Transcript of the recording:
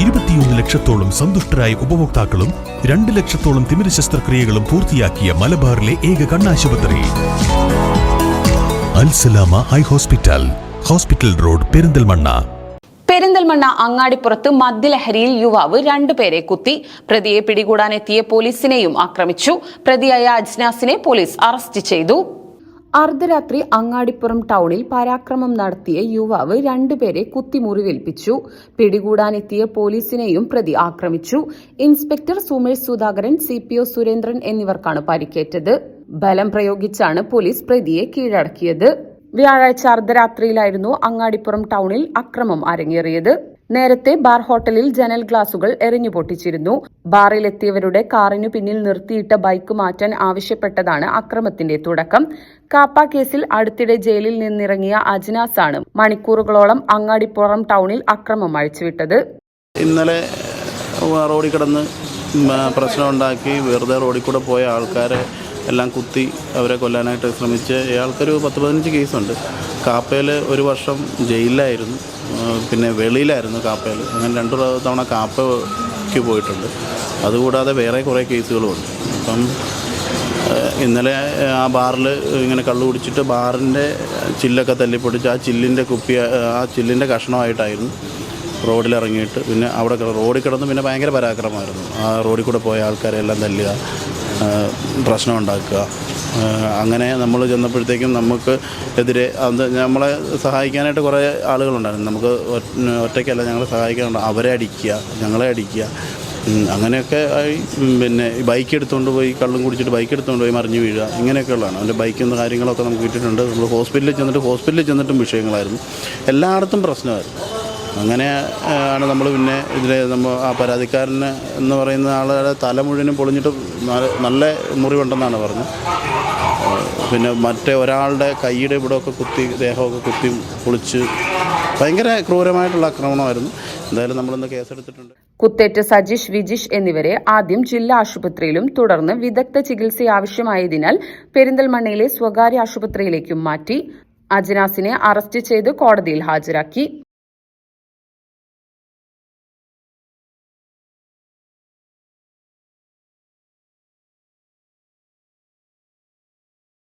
ഇരുപത്തിയൊന്ന് ലക്ഷത്തോളം സന്തുഷ്ടരായ ഉപഭോക്താക്കളും രണ്ട് ലക്ഷത്തോളം തിമിര ശസ്ത്രക്രിയകളും പൂർത്തിയാക്കിയ മലബാറിലെ ഏക കണ്ണാശുപത്രി. Alsalama eye hospital hospital road Perinthalmanna. Perinthalmanna അങ്ങാടിപ്പുറത്ത് മദ്യലഹരിയിൽ യുവാവ് രണ്ടുപേരെ കുത്തി. പ്രതിയെ പിടികൂടാനെത്തിയ പോലീസിനെയും ആക്രമിച്ചു. പ്രതിയായ അജ്നാസിനെ പോലീസ് അറസ്റ്റ് ചെയ്തു. അർദ്ധരാത്രി അങ്ങാടിപ്പുറം ടൗണിൽ പരാക്രമം നടത്തിയ യുവാവ് രണ്ടുപേരെ കുത്തിമുറിവേൽപ്പിച്ചു. പിടികൂടാനെത്തിയ പോലീസിനെയും പ്രതി ആക്രമിച്ചു. Inspector Sumesh Sudhakaran C P O Surendran എന്നിവർക്കാണ് പരിക്കേറ്റത്. ബലം പ്രയോഗിച്ചാണ് പോലീസ് പ്രതിയെ കീഴടക്കിയത്. വ്യാഴാഴ്ച അർദ്ധരാത്രിയിലായിരുന്നു അങ്ങാടിപ്പുറം ടൗണിൽ അക്രമം അരങ്ങേറിയത്. നേരത്തെ ബാർ ഹോട്ടലിൽ ജനൽ ഗ്ലാസുകൾ എറിഞ്ഞു പൊട്ടിച്ചിരുന്നു. ബാറിലെത്തിയവരുടെ കാറിനു പിന്നിൽ നിർത്തിയിട്ട ബൈക്ക് മാറ്റാൻ ആവശ്യപ്പെട്ടതാണ് അക്രമത്തിന്റെ തുടക്കം. കാപ്പ കേസിൽ അടുത്തിടെ ജയിലിൽ നിന്നിറങ്ങിയ അജ്നാസാണ് മണിക്കൂറുകളോളം അങ്ങാടിപ്പുറം ടൗണിൽ അക്രമം അഴിച്ചുവിട്ടത്. ഇന്നലെ റോഡിൽ കിടന്ന് പ്രശ്നമുണ്ടാക്കി വെറുതെ റോഡിൽ കൂടെ പോയ ആൾക്കാരെ എല്ലാം കുത്തി അവരെ കൊല്ലാനായിട്ട് ശ്രമിച്ച് ഇയാൾക്കൊരു പത്ത് പതിനഞ്ച് കേസുണ്ട്. കാപ്പയിൽ ഒരു വർഷം ജയിലിലായിരുന്നു. പിന്നെ വെളിയിലായിരുന്നു കാപ്പയിൽ. അങ്ങനെ രണ്ടു തവണ കാപ്പയ്ക്ക് പോയിട്ടുണ്ട്. അതുകൂടാതെ വേറെ കുറേ കേസുകളുമുണ്ട്. അപ്പം ഇന്നലെ ആ ബാറിൽ ഇങ്ങനെ കള്ളു കുടിച്ചിട്ട് ബാറിന്റെ ചില്ലൊക്കെ തല്ലിപ്പൊടിച്ച് ആ ചില്ലിന്റെ കുപ്പി ആ ചില്ലിന്റെ കഷ്ണമായിട്ടായിരുന്നു റോഡിലിറങ്ങിയിട്ട്. പിന്നെ അവിടെ റോഡിൽ കിടന്ന് പിന്നെ ഭയങ്കര പരാക്രമമായിരുന്നു. ആ റോഡിൽ കൂടെ പോയ ആൾക്കാരെ എല്ലാം തല്ലുക ഏഹ് പ്രശ്നം ഉണ്ടാക്കുക അങ്ങനെ നമ്മൾ ചെന്നപ്പോഴത്തേക്കും നമുക്ക് എതിരെ അത് നമ്മളെ സഹായിക്കാനായിട്ട് കുറേ ആളുകളുണ്ടായിരുന്നു. നമുക്ക് ഒറ്റ- ഒറ്റയ്ക്കല്ല ഞങ്ങളെ സഹായിക്കാനുണ്ട്. അവരെ അടിക്കുക ഞങ്ങളെ അടിക്കുക. അങ്ങനെയൊക്കെ ആയി പിന്നെ ബൈക്ക് എടുത്തുകൊണ്ട് പോയി കള്ളും കുടിച്ചിട്ട് ബൈക്ക് എടുത്തുകൊണ്ട് പോയി മറിഞ്ഞു വീഴുക ഇങ്ങനെയൊക്കെയുള്ളതാണ്. അവന്റെ ബൈക്കിൽ നിന്ന് കാര്യങ്ങളൊക്കെ നമുക്ക് കിട്ടിയിട്ടുണ്ട്. നമ്മൾ ഹോസ്പിറ്റലിൽ ചെന്നിട്ട് ഹോസ്പിറ്റലിൽ ചെന്നിട്ടും വിഷയങ്ങളായിരുന്നു. എല്ലായിടത്തും പ്രശ്നമായിരുന്നു. അങ്ങനെ ആണ് നമ്മൾ പിന്നെ ഇതിൽ നമ്മൾ ആ പരാതിക്കാരന് എന്ന് പറയുന്ന ആളുടെ തല മുഴുവനും പൊളിഞ്ഞിട്ട് നല്ല- മുറിവുണ്ടെന്നാണ് പറഞ്ഞത്. പിന്നെ മറ്റേ ഒരാളുടെ കൈയുടെ ഇവിടെയൊക്കെ കുത്തി ദേഹമൊക്കെ കുത്തി പൊളിച്ച് ഭയങ്കര ക്രൂരമായിട്ടുള്ള ആക്രമണമായിരുന്നു. എന്തായാലും നമ്മളിന്ന് കേസെടുത്തിട്ടുണ്ട്. കുത്തേറ്റ സജീഷ് വിജിഷ് എന്നിവരെ ആദ്യം ജില്ലാ ആശുപത്രിയിലും തുടർന്ന് വിദഗ്ധ ചികിത്സ ആവശ്യമായതിനാൽ പെരിന്തൽമണ്ണയിലെ സ്വകാര്യ ആശുപത്രിയിലേക്കും മാറ്റി. അജനാസിനെ അറസ്റ്റ് ചെയ്ത് കോടതിയിൽ ഹാജരാക്കി.